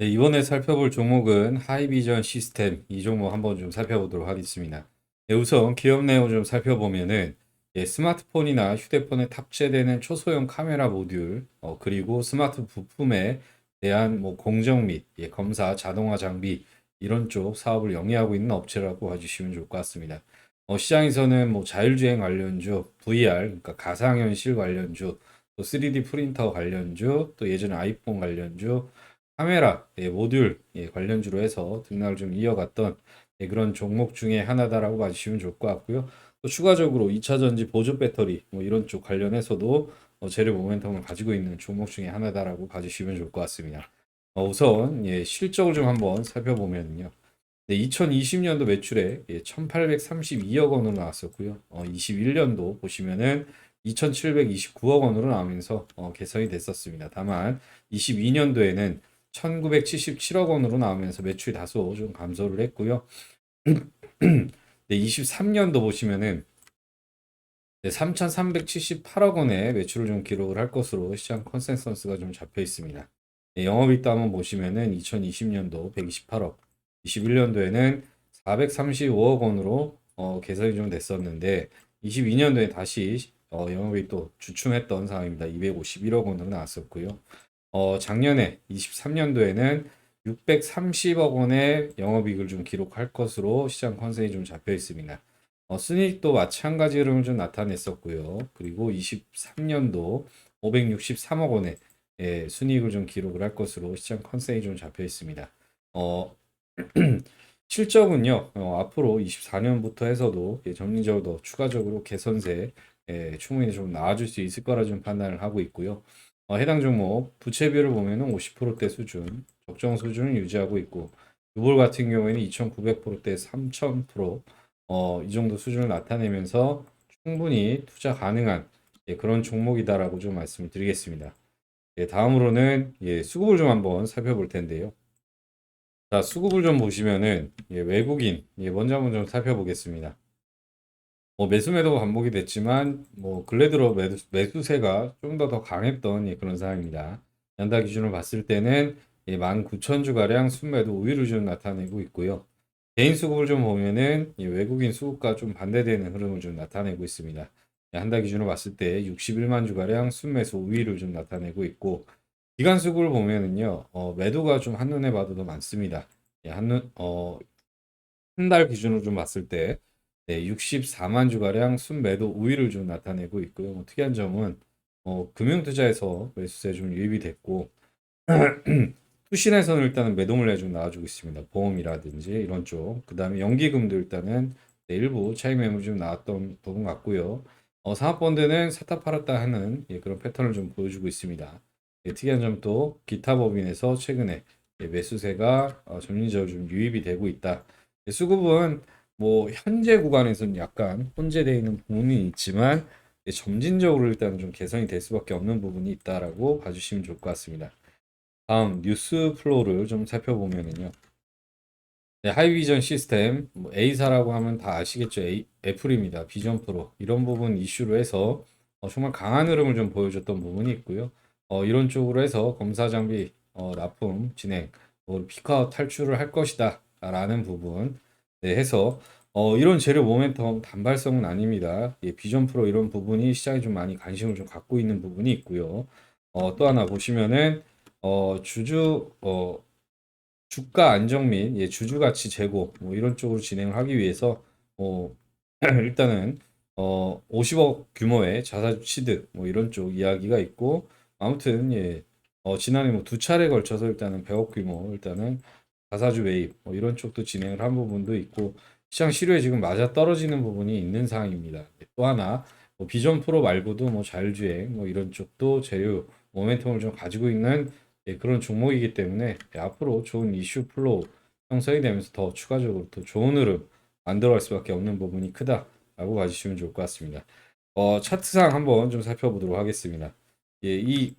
네, 이번에 살펴볼 종목은 하이비전 시스템 이 종목 한번 좀 살펴보도록 하겠습니다. 네, 우선 기업 내용 좀 살펴보면은 예, 스마트폰이나 휴대폰에 탑재되는 초소형 카메라 모듈 어, 그리고 스마트 부품에 대한 뭐 공정 및 예, 검사 자동화 장비 이런 쪽 사업을 영위하고 있는 업체라고 봐주시면 좋을 것 같습니다. 어, 시장에서는 뭐 자율주행 관련주, VR 그러니까 가상현실 관련주, 또 3D 프린터 관련주, 또 예전에 아이폰 관련주 카메라 예, 모듈 예, 관련주로 해서 등락을 좀 이어갔던 예, 그런 종목 중에 하나다라고 봐주시면 좋을 것 같고요. 또 추가적으로 2차 전지 보조 배터리 뭐 이런 쪽 관련해서도 어, 재료 모멘텀을 가지고 있는 종목 중에 하나다라고 봐주시면 좋을 것 같습니다. 어, 우선 예, 실적을 좀 한번 살펴보면요. 네, 2020년도 매출에 예, 1,832억 원으로 나왔었고요. 어, 21년도 보시면은 2,729억 원으로 나오면서 어, 개선이 됐었습니다. 다만 22년도에는 1977억 원으로 나오면서 매출이 다소 좀 감소를 했고요. 네, 23년도 보시면은 네, 3,378억 원의 매출을 좀 기록을 할 것으로 시장 컨센서스가 좀 잡혀 있습니다. 네, 영업이익도 한번 보시면은 2020년도 128억, 21년도에는 435억 원으로 어, 개선이 좀 됐었는데 22년도에 다시 어, 영업이익도 주춤했던 상황입니다. 251억 원으로 나왔었고요. 어, 작년에 23년도에는 630억 원의 영업이익을 좀 기록할 것으로 시장 컨센이 좀 잡혀 있습니다. 어, 순이익도 마찬가지 흐름을 좀 나타냈었고요. 그리고 23년도 563억 원의 예, 순이익을 좀 기록을 할 것으로 시장 컨센이 좀 잡혀 있습니다. 어, 실적은요, 어, 앞으로 24년부터 해서도 예, 점진적으로 더 추가적으로 개선세 예, 충분히 좀 나아질 수 있을 거라 좀 판단을 하고 있고요. 어, 해당 종목 부채비율을 보면은 50%대 수준, 적정 수준을 유지하고 있고 유볼 같은 경우에는 2,900%대 3,000% 어, 이 정도 수준을 나타내면서 충분히 투자 가능한 예, 그런 종목이다라고 좀 말씀을 드리겠습니다. 예, 다음으로는 예, 수급을 좀 한번 살펴볼 텐데요. 자, 수급을 좀 보시면은 예, 외국인 예, 먼저 한번 좀 살펴보겠습니다. 뭐 매수 매도가 반복이 됐지만 뭐 근래 들어 매수, 매수세가 좀 더 더 강했던 예, 그런 상황입니다. 연다 기준으로 봤을 때는 예, 19,000주 가량 순매도 우위를 좀 나타내고 있고요. 개인 수급을 좀 보면은 예, 외국인 수급과 좀 반대되는 흐름을 좀 나타내고 있습니다. 예, 한달 기준으로 봤을 때 61만 주 가량 순매수 우위를 좀 나타내고 있고 기간 수급을 보면은요 어, 매도가 좀 한눈에 봐도 더 많습니다. 예, 한눈 어, 한 달 기준으로 좀 봤을 때 네, 64만 주가량 순매도 우위를 좀 나타내고 있고요. 뭐 특이한 점은 어, 금융투자에서 매수세 좀 유입이 됐고 투신에서는 일단은 매도 물량이 좀 나와주고 있습니다. 보험이라든지 이런 쪽. 그 다음에 연기금도 일단은 네, 일부 차익 매물이 좀 나왔던 부분 같고요. 어, 상업펀드는 샀다 팔았다 하는 예, 그런 패턴을 좀 보여주고 있습니다. 예, 특이한 점도 기타 법인에서 최근에 예, 매수세가 어, 점진적으로 좀 유입이 되고 있다. 예, 수급은 뭐 현재 구간에서는 약간 혼재되어 있는 부분이 있지만 예, 점진적으로 일단 좀 개선이 될 수밖에 없는 부분이 있다라고 봐주시면 좋을 것 같습니다. 다음 뉴스 플로우를 좀 살펴보면은요. 네, 하이비전 시스템 뭐 A사라고 하면 다 아시겠죠. A, 애플입니다. 비전 프로 이런 부분 이슈로 해서 어, 정말 강한 흐름을 좀 보여줬던 부분이 있고요. 어, 이런 쪽으로 해서 검사 장비 어, 납품 진행, 뭐 피카 탈출을 할 것이다 라는 부분 네, 해서 어, 이런 재료 모멘텀 단발성은 아닙니다. 예, 비전 프로 이런 부분이 시장에 좀 많이 관심을 좀 갖고 있는 부분이 있고요. 어, 또 하나 보시면은 어, 주주 어, 주가 안정 및 예, 주주 가치 제고 뭐 이런 쪽으로 진행을 하기 위해서 어, 일단은 어, 50억 규모의 자사주 취득 뭐 이런 쪽 이야기가 있고 아무튼 예, 어, 지난해 뭐 두 차례 걸쳐서 일단은 100억 규모 일단은 자사주 매입 뭐 이런 쪽도 진행을 한 부분도 있고 시장 실효에 지금 맞아 떨어지는 부분이 있는 상황입니다. 또 하나 뭐 비전 프로 말고도 뭐 자율주행 뭐 이런 쪽도 재료 모멘텀을 좀 가지고 있는 예, 그런 종목이기 때문에 예, 앞으로 좋은 이슈 플로우 형성이 되면서 더 추가적으로 더 좋은 흐름 만들어갈 수밖에 없는 부분이 크다라고 봐주시면 좋을 것 같습니다. 어, 차트상 한번 좀 살펴보도록 하겠습니다. 예, 이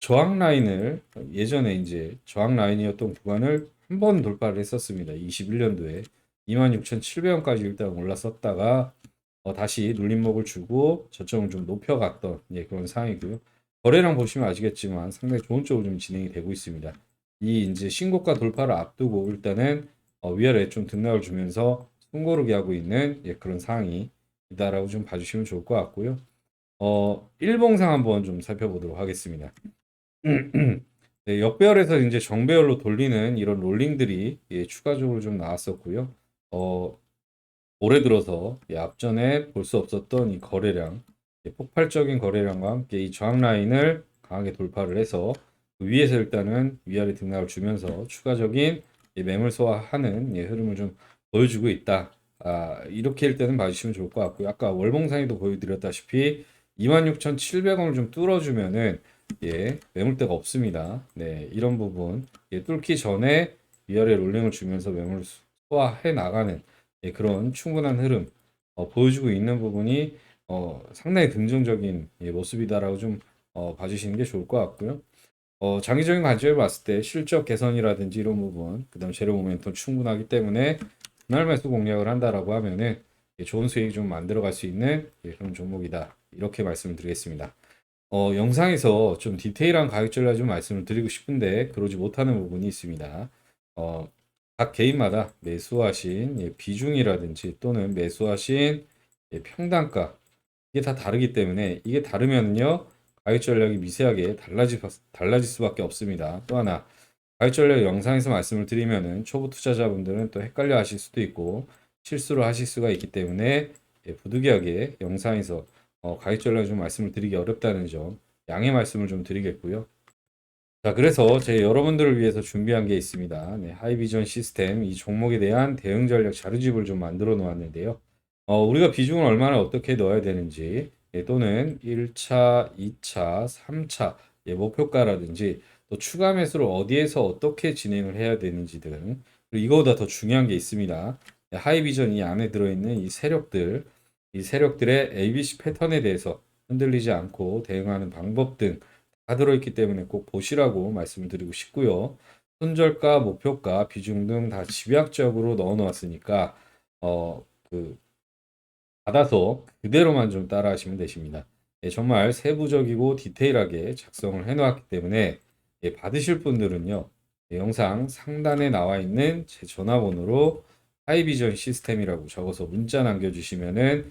저항 라인을 예전에 이제 저항 라인이었던 구간을 한 번 돌파를 했었습니다. 21년도에 26,700원까지 일단 올랐었다가 어, 다시 눌림목을 주고 저점을 좀 높여갔던 예, 그런 상황이고요. 거래량 보시면 아시겠지만 상당히 좋은 쪽으로 좀 진행이 되고 있습니다. 이 이제 신고가 돌파를 앞두고 일단은 어, 위아래 좀 등락을 주면서 숨고르게 하고 있는 예, 그런 상황이 있다라고 좀 봐주시면 좋을 것 같고요. 어, 일봉상 한번 좀 살펴보도록 하겠습니다. 네, 역배열에서 이제 정배열로 돌리는 이런 롤링들이 예, 추가적으로 좀 나왔었고요. 어, 올해 들어서 예, 앞전에 볼 수 없었던 이 거래량, 예, 폭발적인 거래량과 함께 이 저항 라인을 강하게 돌파를 해서 그 위에서 일단은 위아래 등락을 주면서 추가적인 예, 매물 소화하는 예, 흐름을 좀 보여주고 있다. 아, 이렇게 일단은 봐주시면 좋을 것 같고요. 아까 월봉상에도 보여드렸다시피 26,700원을 좀 뚫어주면은 예, 매물대가 없습니다. 네, 이런 부분 예, 뚫기 전에 위아래 롤링을 주면서 매물을 소화해 나가는 예, 그런 충분한 흐름 어, 보여주고 있는 부분이 어, 상당히 긍정적인 예, 모습이다라고 좀 어, 봐주시는 게 좋을 것 같고요. 어, 장기적인 관점을 봤을 때 실적 개선이라든지 이런 부분, 그다음 재료 모멘텀 충분하기 때문에 분할 매수 공략을 한다라고 하면은 예, 좋은 수익 좀 만들어갈 수 있는 예, 그런 종목이다. 이렇게 말씀을 드리겠습니다. 어, 영상에서 좀 디테일한 가격 전략 좀 말씀을 드리고 싶은데 그러지 못하는 부분이 있습니다. 어, 각 개인마다 매수하신 예, 비중이라든지 또는 매수하신 예, 평단가 이게 다 다르기 때문에 이게 다르면요 가격 전략이 미세하게 달라지, 달라질 수밖에 없습니다. 또 하나 가격 전략 영상에서 말씀을 드리면은 초보 투자자분들은 또 헷갈려 하실 수도 있고 실수를 하실 수가 있기 때문에 예, 부득이하게 영상에서 어, 가격 전략을 좀 말씀을 드리기 어렵다는 점 양해 말씀을 좀 드리겠고요. 자, 그래서 제 여러분들을 위해서 준비한 게 있습니다. 네, 하이비전 시스템 이 종목에 대한 대응 전략 자료집을 좀 만들어 놓았는데요. 어, 우리가 비중을 얼마나 어떻게 넣어야 되는지 예, 또는 1차, 2차, 3차 예, 목표가라든지 또 추가 매수를 어디에서 어떻게 진행을 해야 되는지 등 그리고 이거보다 더 중요한 게 있습니다. 예, 하이비전 이 안에 들어있는 이 세력들 이 세력들의 ABC 패턴에 대해서 흔들리지 않고 대응하는 방법 등 다 들어있기 때문에 꼭 보시라고 말씀을 드리고 싶고요. 손절가, 목표가, 비중 등 다 집약적으로 넣어 놓았으니까 어, 그 받아서 그대로만 좀 따라 하시면 되십니다. 예, 정말 세부적이고 디테일하게 작성을 해 놓았기 때문에 예, 받으실 분들은요. 예, 영상 상단에 나와 있는 제 전화번호로 하이비전 시스템이라고 적어서 문자 남겨주시면은 예,